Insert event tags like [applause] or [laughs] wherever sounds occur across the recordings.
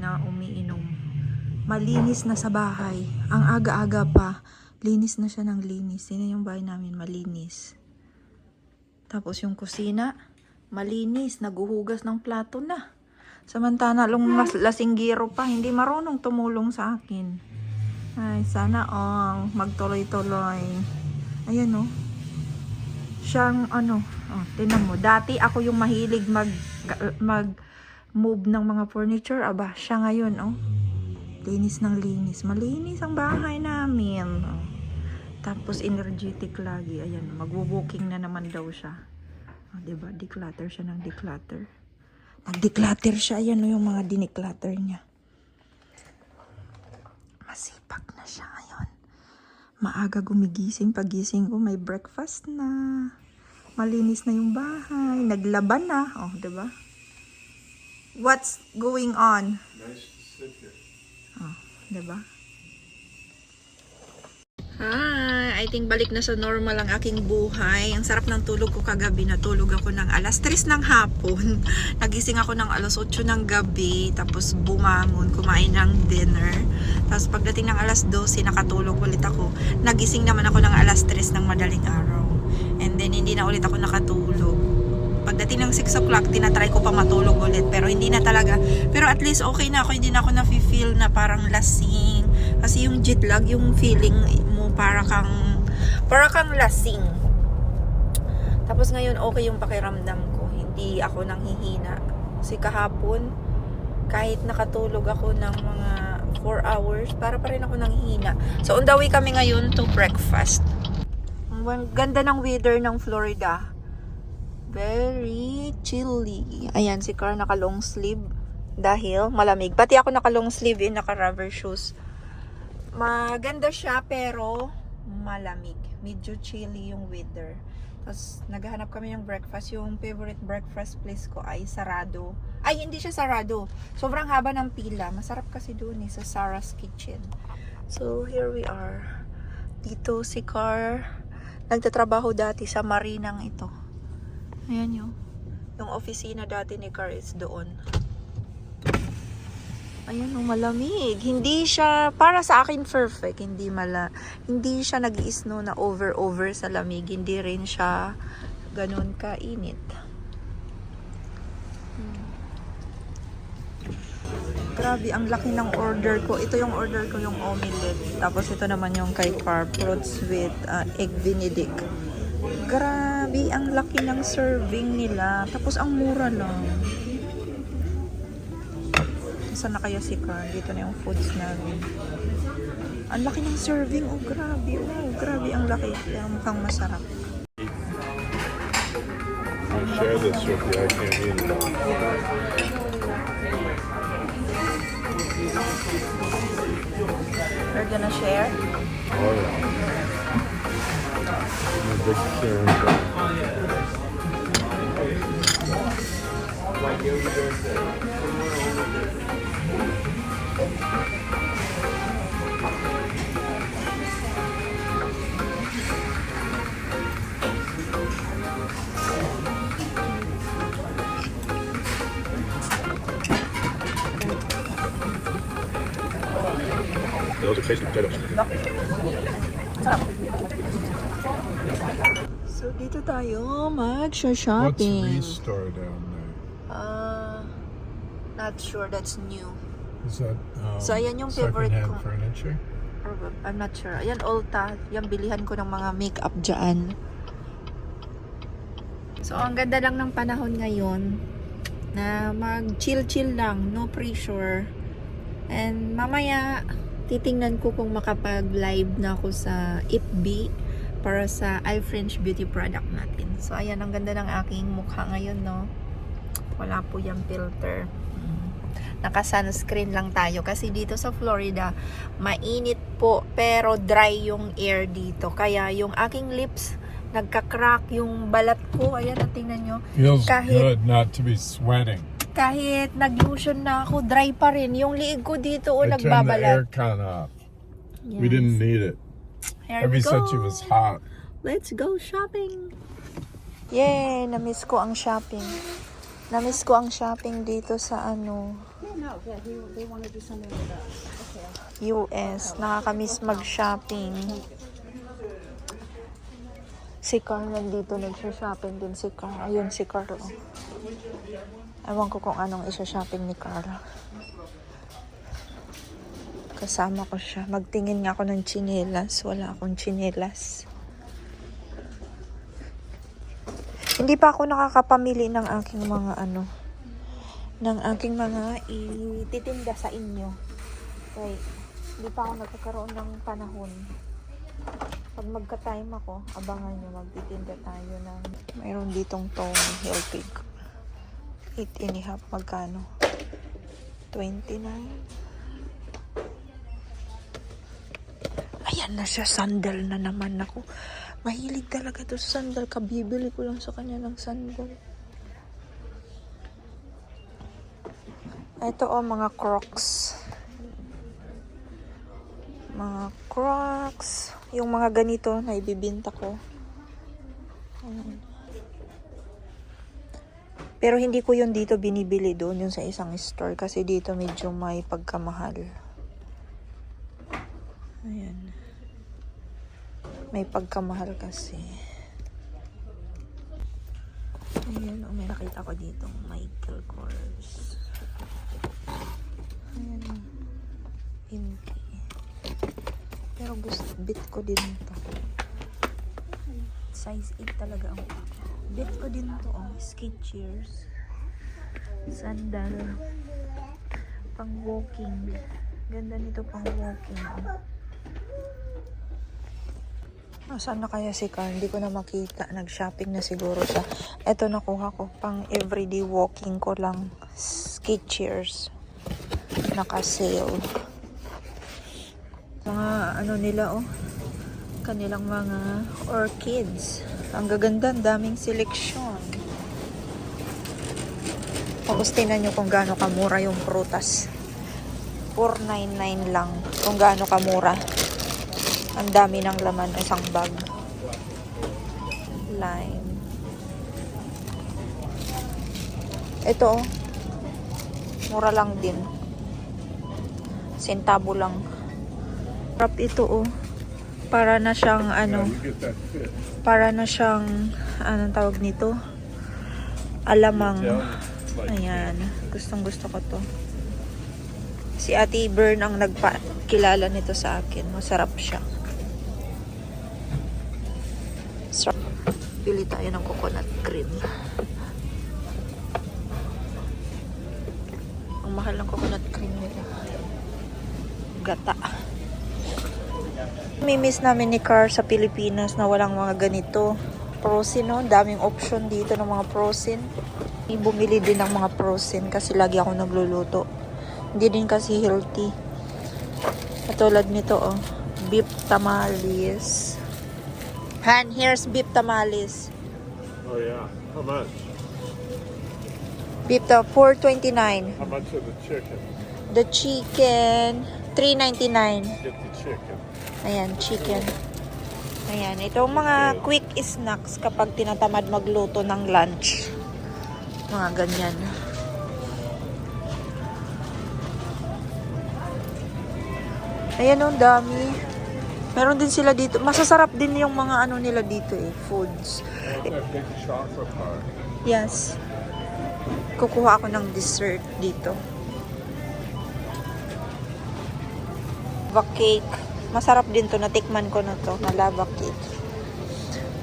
na umiinom. Malinis na sa bahay. Ang aga-aga pa, linis na siya ng linis. Sino yung bahay namin? Malinis. Tapos yung kusina, malinis. Naguhugas ng plato na. Samantala, lung mas lasinggiro pa, hindi marunong tumulong sa akin. Ay, sana ang magtuloy-tuloy. Ayan oh. Siyang ano, oh, tinan mo. Dati ako yung mahilig mag mag move ng mga furniture. Aba, siya ngayon oh. Linis ng linis. Malinis ang bahay namin. Oh. Tapos energetic lagi. Ayan, magwo-walking na naman daw siya. Oh, 'di ba? Declutter siya ng declutter. Nag-declutter siya. Ayan oh, yung mga diniclutter niya. Masipag na siya ngayon. Maaga gumigising. Pagising ko, may breakfast na. Malinis na yung bahay. Naglaban na. Oh, 'di ba? What's going on? Oh, 'di ba? Hi! I think balik na sa normal ang aking buhay. Ang sarap ng tulog ko kagabi. Natulog ako ng alas 3 ng hapon. [laughs] Nagising ako ng alas 8 ng gabi. Tapos bumangon, kumain ng dinner. Tapos pagdating ng alas 12, nakatulog ulit ako. Nagising naman ako ng alas 3 ng madaling araw. And then hindi na ulit ako nakatulog. Pagdating ng 6 o'clock, tinatry ko pa matulog ulit. Pero hindi na talaga. Pero at least okay na ako. Hindi na ako na-feel na parang lasing. Kasi yung jet lag, yung feeling mo para kang, para kang lasing. Tapos ngayon okay yung pakiramdam ko. Hindi ako nanghihina. Kasi kahapon, kahit nakatulog ako ng mga 4 hours, para pa rin ako nanghihina. So on the way kami ngayon to breakfast. Ang ganda ng weather ng Florida. Very chilly. Ayan, si Car naka long sleeve dahil malamig. Pati ako naka long sleeve and naka rubber shoes. Maganda siya pero malamig. Medyo chilly yung weather. Tapos naghahanap kami ng breakfast. Yung favorite breakfast place ko ay sarado. Ay, hindi siya sarado. Sobrang haba ng pila. Masarap kasi doon eh, sa Sarah's Kitchen. So, here we are. Dito si Car. Nagtatrabaho dati sa marinang ito. Ayan yun. Yung opisina dati ni Car is doon. Ayan, oh, malamig. Hindi siya, para sa akin, perfect. Hindi mala, hindi siya nag snow na over-over sa lamig. Hindi rin siya ganun kainit. Hmm. Grabe, ang laki ng order ko. Ito yung order ko, yung omelette. Tapos ito naman yung kay Car, fruits with uh, egg benedict. Grabe, ang laki ng serving nila. Tapos ang mura lang. Saan na kaya si Carl? Dito na yung foods namin. Ang laki ng serving. Oh, grabe. Oh, grabe ang laki. Kaya mukhang masarap. share this with you. I can't eat it all. We're gonna share. Oh, yeah. Those are tasty potatoes. Dito tayo What's mag-shopping. Restore down there? Uh, not sure. That's new. Is that um, So, ayan yung favorite ko. furniture? I'm not sure. Ayan, Ulta. Yung bilihan ko ng mga makeup dyan. So, ang ganda lang ng panahon ngayon na mag-chill-chill lang. No pressure. And mamaya, titingnan ko kung makapag-live na ako sa FB para sa iFrench beauty product natin. So, ayan, ang ganda ng aking mukha ngayon, no? Wala po yung filter. Mm. Naka-sunscreen lang tayo kasi dito sa Florida, mainit po pero dry yung air dito. Kaya yung aking lips, nagka-crack yung balat ko. Ayan, tingnan nyo. Feels Kahit- good not to be sweating. Kahit nag-lotion na ako, dry pa rin. Yung liig ko dito, o I turned the nagbabalat. aircon off. Yes. We didn't need it. Here Ever we go. since it was hot. Let's go shopping. Yay! Na-miss ko ang shopping. Namiss ko ang shopping dito sa ano, Yeah, no, yeah, he, they want to do something with us. Okay. US. Nakakamiss mag-shopping. Si Carl nandito nagsha-shopping din si Carl. Ayun si Carl. Oh. Ewan ko kung anong isa-shopping ni Carl. Kasama ko siya. Magtingin nga ako ng chinelas. Wala akong chinelas. Hindi pa ako nakakapamili ng aking mga ano, ng aking mga ititinda sa inyo. Kaya hindi pa ako nagkakaroon ng panahon. Pag magka-time ako, abangan nyo, magtitinda tayo ng... Mayroon ditong Tommy Hilpig. 8 and a half, magkano? 29? Ayan na siya, sandal na naman ako. Mahilig talaga to sa sandal. Kabibili ko lang sa kanya ng sandal. Ito oh, mga crocs. Mga crocs. Yung mga ganito na ibibinta ko. Pero hindi ko yun dito binibili doon, yung sa isang store. Kasi dito medyo may pagkamahal. Ayan. May pagkamahal kasi. Ayan, oh, may nakita ko dito. Michael Kors. Ayan. Pinky. Pero gusto, bit ko din ito. Size 8 talaga ang Bit ko din to, oh. Skechers. Sandal. Pang walking. Ganda nito pang walking. Oh. Nasaan na kaya si Carl? Hindi ko na makita. Nag-shopping na siguro siya. Ito nakuha ko. Pang everyday walking ko lang. Skechers. Naka-sale. Mga ano nila oh. Kanilang mga orchids. Ang gaganda. Ang daming seleksyon. Tapos tingnan nyo kung gaano kamura yung prutas. 499 lang. Kung gaano kamura. Ang dami ng laman isang bag. Lime. Ito oh. Mura lang din. Sentabo lang. Wrap ito oh. Para na siyang ano, para na siyang anong tawag nito? Alamang. Ayan. Gustong gusto ko to. Si Ate Bern ang nagpakilala nito sa akin. Masarap siya. Sarap. Pili tayo ng coconut cream. Ang mahal ng coconut cream nila. Gata. Mimiss namin ni Car sa Pilipinas na walang mga ganito. Frozen, no? Daming option dito ng mga frozen. Bumili din ng mga frozen kasi lagi ako nagluluto. Hindi din kasi healthy. Katulad nito, oh. Beef tamales. Han, here's beef tamales. Oh yeah. How much? Beef ta 4.29. How much of the chicken? The chicken 3.99. Get the chicken. Ayan, chicken. Ayan, itong mga quick snacks kapag tinatamad magluto ng lunch. Mga ganyan. Ayan ang dami. Meron din sila dito. Masasarap din yung mga ano nila dito eh, foods. Yes. Kukuha ako ng dessert dito. Lava cake. Masarap din to. Natikman ko na to. Na lava cake.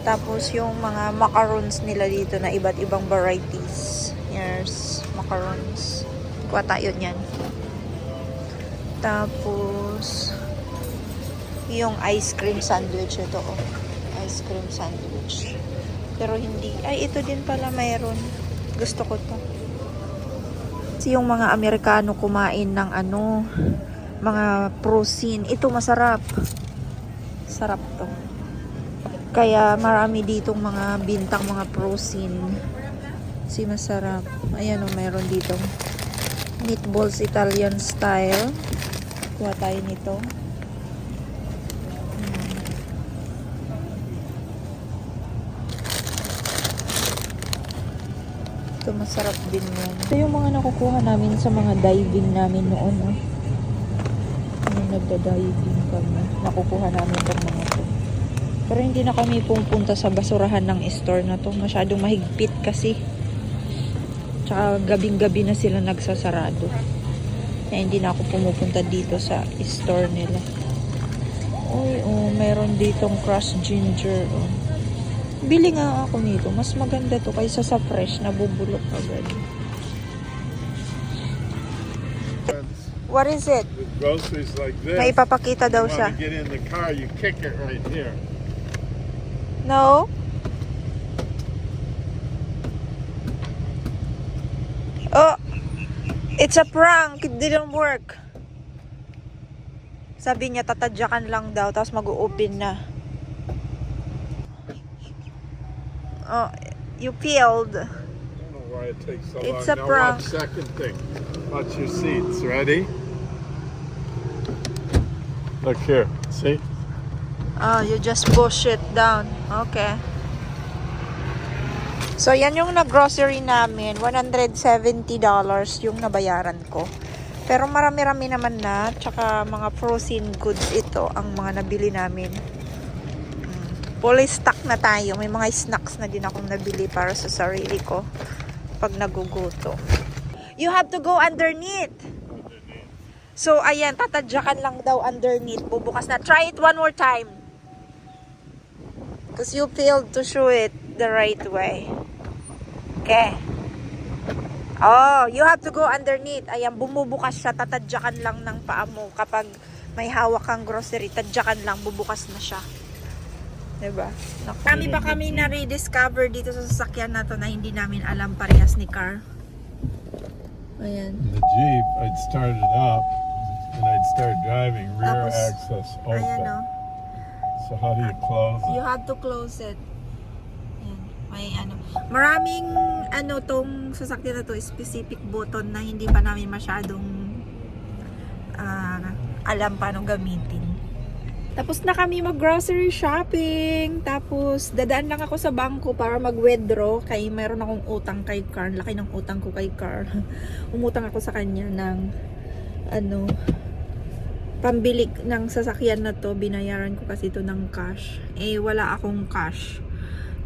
Tapos yung mga macarons nila dito na iba't ibang varieties. Yes, macarons. Kuha tayo niyan. Tapos yung ice cream sandwich ito oh. Ice cream sandwich. Pero hindi. Ay, ito din pala mayroon. Gusto ko to. Kasi yung mga Amerikano kumain ng ano, mga protein. Ito masarap. Sarap to. Kaya marami ditong mga bintang mga protein. Si masarap. Ayan o, mayroon dito. Meatballs Italian style. Kuha tayo nito. Ito Masarap din yan. Ito yung mga nakukuha namin sa mga diving namin noon. Oh. Nung nagda-diving kami. Nakukuha namin itong mga to. Pero hindi na kami pupunta sa basurahan ng store na to. Masyadong mahigpit kasi. Tsaka gabing-gabi na sila nagsasarado. Kaya hindi na ako pumupunta dito sa store nila. Uy, oh, meron ditong crushed ginger. Oh. Bili nga ako nito. Mas maganda to kaysa sa fresh na bubulok agad. What is it? With groceries like this, May ipapakita daw siya. get in the car, you kick it right here. No? Oh, it's a prank. It didn't work. Sabi niya, tatadyakan lang daw, tapos mag-open na. Oh, you failed. I don't know why it takes so It's long. a now watch second thing. Watch your seats. Ready? Look here. See? Oh, you just push it down. Okay. So, yan yung nag-grocery namin. $170 yung nabayaran ko. Pero marami-rami naman na. Tsaka mga frozen goods ito ang mga nabili namin. Fully stock na tayo. May mga snacks na din akong nabili para sa sarili ko pag naguguto. You have to go underneath. So, ayan, tatadyakan lang daw underneath. Bubukas na. Try it one more time. Because you failed to show it the right way. Okay. Oh, you have to go underneath. Ayan, bumubukas siya. Tatadyakan lang ng paa mo. Kapag may hawak kang grocery, tadyakan lang, bubukas na siya. Diba? Naku. Kami ba kami na-rediscover dito sa sasakyan na to na hindi namin alam parehas ni Car? Ayan. The Jeep, I'd start it up and I'd start driving rear Tapos, access open. Ayan o. So how do you close You it? have to close it. Yan. May ano. Maraming ano tong sasakyan na to specific button na hindi pa namin masyadong ah, alam paano gamitin. Tapos na kami mag-grocery shopping. Tapos, dadaan lang ako sa bangko para mag-withdraw. Kay mayroon akong utang kay Carl. Laki ng utang ko kay Carl. [laughs] Umutang ako sa kanya ng ano, pambili ng sasakyan na to, binayaran ko kasi to ng cash. Eh, wala akong cash.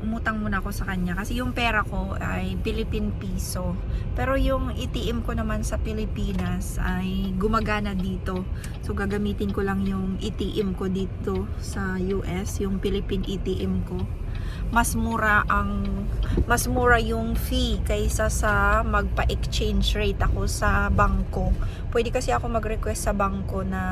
Umutang muna ako sa kanya. Kasi yung pera ko ay Philippine Piso. Pero yung ATM ko naman sa Pilipinas ay gumagana dito. So, gagamitin ko lang yung ATM ko dito sa US, yung Philippine ATM ko. Mas mura ang mas mura yung fee kaysa sa magpa-exchange rate ako sa bangko. Pwede kasi ako mag-request sa bangko na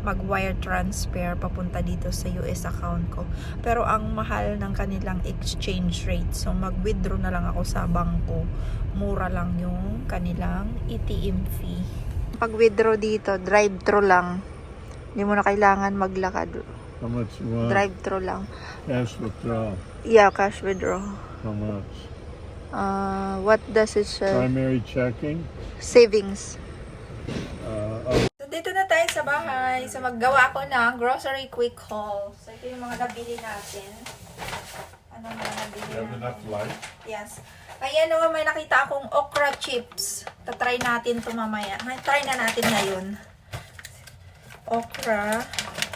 mag-wire transfer papunta dito sa US account ko. Pero ang mahal ng kanilang exchange rate. So mag-withdraw na lang ako sa bangko. Mura lang yung kanilang ATM fee. Pag-withdraw dito, drive-thru lang. Hindi mo na kailangan maglakad. How much you want? Drive-thru lang. Cash withdrawal. Yeah, cash withdraw. How much? Uh, what does it say? Primary checking. Savings. Uh, oh, So, dito na tayo sa bahay. So, maggawa ko ng grocery quick haul. So, ito yung mga nabili natin. Ano mga nabili you have natin? enough light? Yes. Ayan o, may nakita akong okra chips. Tatry natin ito mamaya. May try na natin ngayon. Okra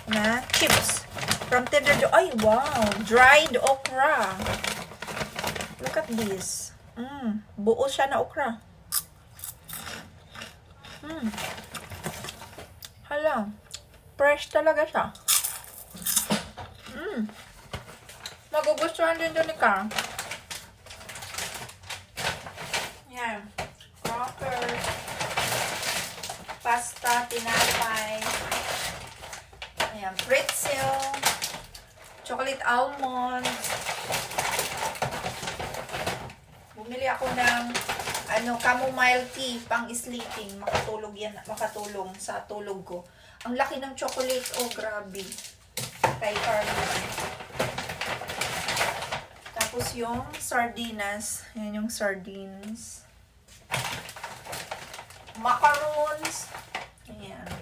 na chips. From Tender Joe. Ay, wow! Dried okra. Look at this. Mm, buo siya na okra. Mm. Hala. Fresh talaga siya. Mm. Magugustuhan din doon ni Carl. Yan. Crackers. Pasta, tinapay. Ayan, pretzel. Chocolate almonds. Bumili ako ng ano, chamomile tea pang sleeping. Makatulog yan, makatulong sa tulog ko. Ang laki ng chocolate, oh grabe. Kay Carly. Tapos yung sardinas. Yan yung sardines. Macarons. Ayan.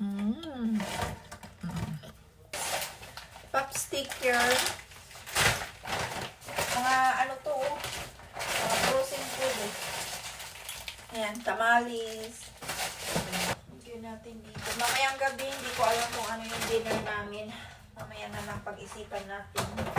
Mm. sticker. Mga ano to, oh. mga frozen food eh. Ayan, tamales. Lagyan natin dito. Mamayang gabi, hindi ko alam kung ano yung dinner namin. Mamaya na lang pag-isipan natin.